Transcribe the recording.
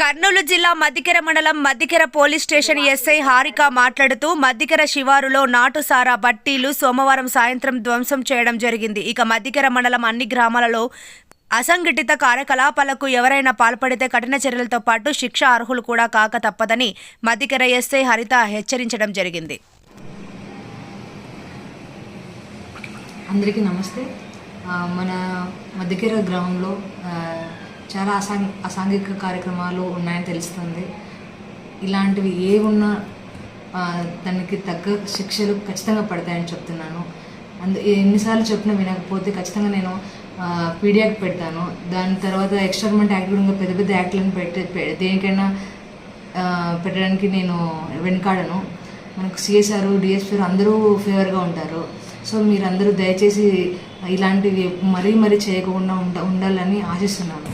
కర్నూలు జిల్లా మద్దికెర మండలం Maddikera police station SI Harika మాట్లాడుతూ మద్దికెర శివారులో నాటుసారా బట్టీలు సోమవారం సాయంత్రం ధ్వంసం చేయడం జరిగింది. ఇక మద్దికెర మండలం అన్ని గ్రామాలలో అసంఘటిత కార్యకలాపాలకు ఎవరైనా పాల్పడితే కఠిన చర్యలతో పాటు శిక్ష అర్హులు కూడా కాక తప్పదని మద్దికెర ఎస్ఐ హరిత హెచ్చరించడం జరిగింది. అందరికీ నమస్తే. మన మధ్యకేర గ్రామంలో చాలా అసాం అసాంఘిక కార్యక్రమాలు ఉన్నాయని తెలుస్తుంది. ఇలాంటివి ఏ ఉన్నా దానికి తగ్గ శిక్షలు ఖచ్చితంగా పడతాయని చెప్తున్నాను. అందు ఎన్నిసార్లు చెప్పినా వినకపోతే ఖచ్చితంగా నేను పీడియాక్ పెడతాను. దాని తర్వాత ఎక్స్టర్మెంట్ యాక్ట్ కూడా ఇంకా పెద్ద పెద్ద యాక్ట్లను పెట్టి దేనికైనా పెట్టడానికి నేను వెనకాడను. మనకు సిఎస్ఆర్ డిఎస్పీ అందరూ ఫేవర్గా ఉంటారు. సో మీరందరూ దయచేసి ఇలాంటివి మరీ మరీ చేయకుండా ఉండ ఉండాలని ఆశిస్తున్నాను.